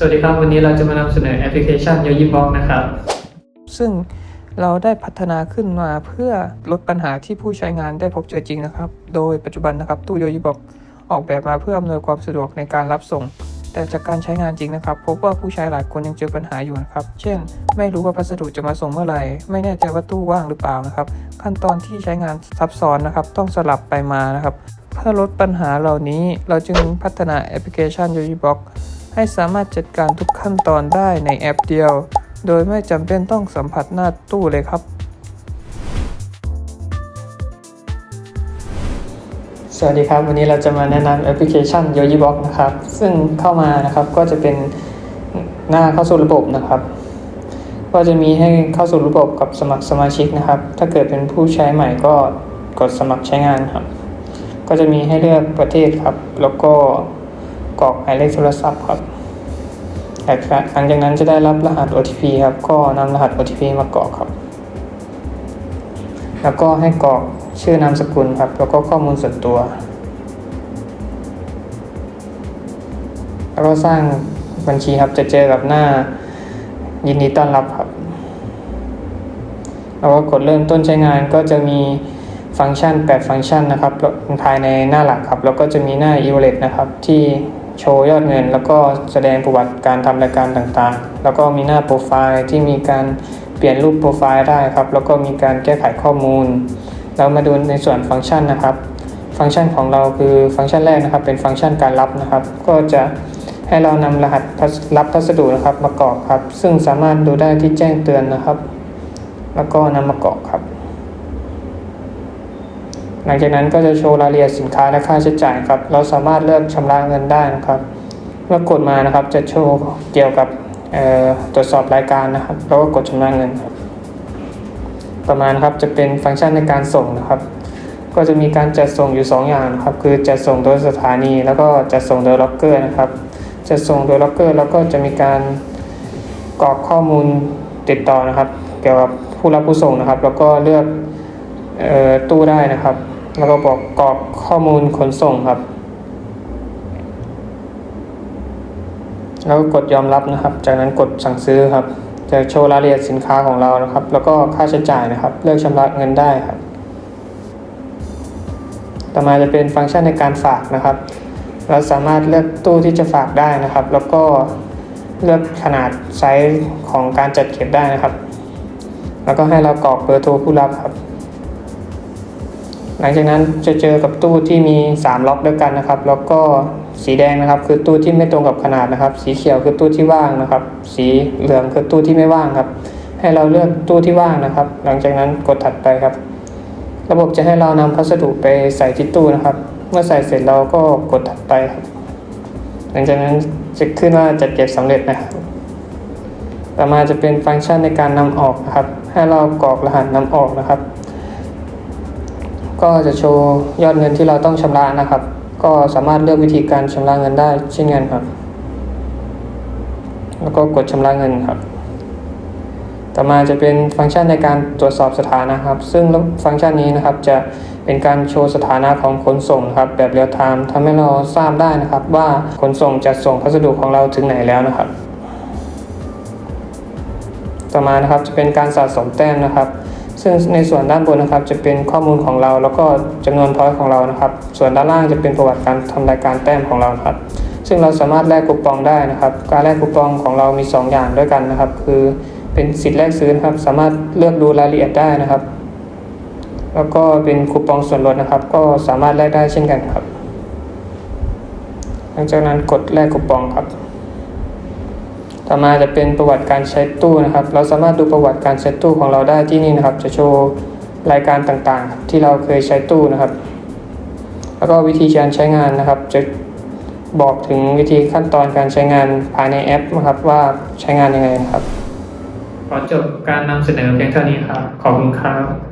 สวัสดีครับ วันนี้เราจะมานำเสนอแอปพลิเคชัน y o y i b o x นะครับ ซึ่งเราได้พัฒนาขึ้นมาเพื่อลดปัญหาที่ผู้ใช้งานได้พบเจอจริงนะครับ โดยปัจจุบันนะครับตู้โยยิบ็อกออกแบบมาเพื่ออำนวยความสะดวกในการรับส่ง แต่จากการใช้งานจริงนะครับ พบว่าผู้ใช้หลายคนยังเจอปัญหาอยู่นะครับ เช่น ไม่รู้ว่าพัสดุจะมาส่งเมื่อไหร่ ไม่แน่ใจว่าตู้ว่างหรือเปล่านะครับ ขั้นตอนที่ใช้งานซับซ้อนนะครับ ต้องสลับไปมานะครับ เพื่อลดปัญหาเหล่านี้เราจึงพัฒนาแอปพลิเคชัน y o y i b o x ให้สามารถจัดการทุกขั้นตอนได้ในแอปเดียว โดยไม่จำเป็นต้องสัมผัสหน้าตู้เลยครับสวัสดีครับ วันนี้เราจะมาแนะนำแอปพลิเคชัน y o y i b o x นะครับ ซึ่งเข้ามานะครับก็จะเป็นหน้าเข้าสู่ระบบนะครับ ก็จะมีให้เข้าสู่ระบบกับสมัครสมาชิกนะครับ ถ้าเกิดเป็นผู้ใช้ใหม่ก็กดสมัครใช้งานครับ ก็จะมีให้เลือกประเทศครับ แล้วก็ กรอกหมายเลขโทรศัพท์ครับหลังจากนั้นจะได้รับรหัส OTP ครับ ก็นำรหัส OTP มากรอกครับ แล้วก็ให้กรอกชื่อนามสกุลครับ แล้วก็ข้อมูลส่วนตัว แล้วก็สร้างบัญชีครับ จะเจอกับหน้ายินดีต้อนรับครับ แล้วก็กดเริ่มต้นใช้งานก็จะมีฟังก์ชัน 8 ฟังก์ชันนะครับ ภายในหน้าหลักครับ แล้วก็จะมีหน้า e-wallet นะครับ ที่ โชว์ยอดเงิน แล้วก็แสดงประวัติการทำรายการต่างๆ แล้วก็มีหน้าโปรไฟล์ที่มีการเปลี่ยนรูปโปรไฟล์ได้ครับ แล้วก็มีการแก้ไขข้อมูล เรามาดูในส่วนฟังก์ชันนะครับ ฟังก์ชันของเราคือฟังก์ชันแรกนะครับ เป็นฟังก์ชันการรับนะครับ ก็จะให้เรานำรหัสพัสรับพัสดุนะครับมากรอกครับ ซึ่งสามารถดูได้ที่แจ้งเตือนนะครับ แล้วก็นำมากรอกครับ หลังจากนั้นก็จะโชว์รายละเอียดสินค้าและค่าใช้จ่ายครับ เราสามารถเลือกชำระเงินได้นะครับ เมื่อกดมานะครับจะโชว์เกี่ยวกับตรวจสอบรายการนะครับ แล้วก็กดชำระเงิน ประมาณครับจะเป็นฟังก์ชันในการส่งนะครับ ก็จะมีการจัดส่งอยู่ 2 อย่างนะครับ คือจัดส่งโดยสถานี แล้วก็จัดส่งโดยล็อกเกอร์นะครับจัดส่งโดยล็อกเกอร์แล้วก็จะมีการกรอกข้อมูลติดต่อนะครับ เกี่ยวกับผู้รับผู้ส่งนะครับ แล้วก็เลือก ตู้ได้นะครับ แล้วก็บอกกรอกข้อมูลขนส่งครับ แล้วก็กดยอมรับนะครับ จากนั้นกดสั่งซื้อครับ จะโชว์รายละเอียดสินค้าของเรานะครับ แล้วก็ค่าใช้จ่ายนะครับ เลือกชำระเงินได้ครับ ต่อมาจะเป็นฟังก์ชันในการฝากนะครับ เราสามารถเลือกตู้ที่จะฝากได้นะครับ แล้วก็เลือกขนาดไซส์ของการจัดเก็บได้นะครับ แล้วก็ให้เรากรอกเบอร์โทรผู้รับครับ หลังจากนั้นจะเจอกับตู้ที่มี 3 ล็อกด้วยกันนะครับ แล้วก็สีแดงนะครับ คือตู้ที่ไม่ตรงกับขนาดนะครับ สีเขียวคือตู้ที่ว่างนะครับ สีเหลืองคือตู้ที่ไม่ว่างครับ ให้เราเลือกตู้ที่ว่างนะครับ หลังจากนั้นกดถัดไปครับ ระบบจะให้เรานำพัสดุไปใส่ที่ตู้นะครับ เมื่อใส่เสร็จเราก็กดถัดไปครับ หลังจากนั้นจะขึ้นว่าจัดเก็บสำเร็จนะครับต่อมาจะเป็นฟังก์ชันในการนำออกนะครับ ให้เรากรอกรหัสนำออกนะครับ ก็จะโชว์ยอดเงินที่เราต้องชำระนะครับ ก็สามารถเลือกวิธีการชำระเงินได้เช่นกันครับ แล้วก็กดชำระเงินครับ ต่อมาจะเป็นฟังก์ชันในการตรวจสอบสถานะครับ ซึ่งฟังก์ชันนี้นะครับจะเป็นการโชว์สถานะของขนส่งครับแบบเรียลไทม์ทำให้เราทราบได้นะครับ ว่าขนส่งจัดส่งพัสดุของเราถึงไหนแล้วนะครับ ต่อมานะครับจะเป็นการสะสมแต้มนะครับ ซึ่งในส่วนด้านบนนะครับจะเป็นข้อมูลของเรา แล้วก็จำนวนพอยต์ของเรานะครับ ส่วนด้านล่างจะเป็นประวัติการทำรายการแต้มของเราครับ ซึ่งเราสามารถแลกคูปองได้นะครับ การแลกคูปองของเรามี 2 อย่างด้วยกันนะครับ คือเป็นสิทธิ์แลกซื้อนะครับ สามารถเลือกดูรายละเอียดได้นะครับ แล้วก็เป็นคูปองส่วนลดนะครับ ก็สามารถแลกได้เช่นกันครับ หลังจากนั้นกดแลกคูปองครับ ต่อมาจะเป็นประวัติการใช้ตู้นะครับ เราสามารถดูประวัติการใช้ตู้ของเราได้ที่นี่นะครับ จะโชว์รายการต่างๆ ที่เราเคยใช้ตู้นะครับ แล้วก็วิธีการใช้งานนะครับ จะบอกถึงวิธีขั้นตอนการใช้งานภายในแอปนะครับ ว่าใช้งานยังไงนะครับ ขอจบการนำเสนอเพียงเท่านี้ครับ ขอบคุณครับ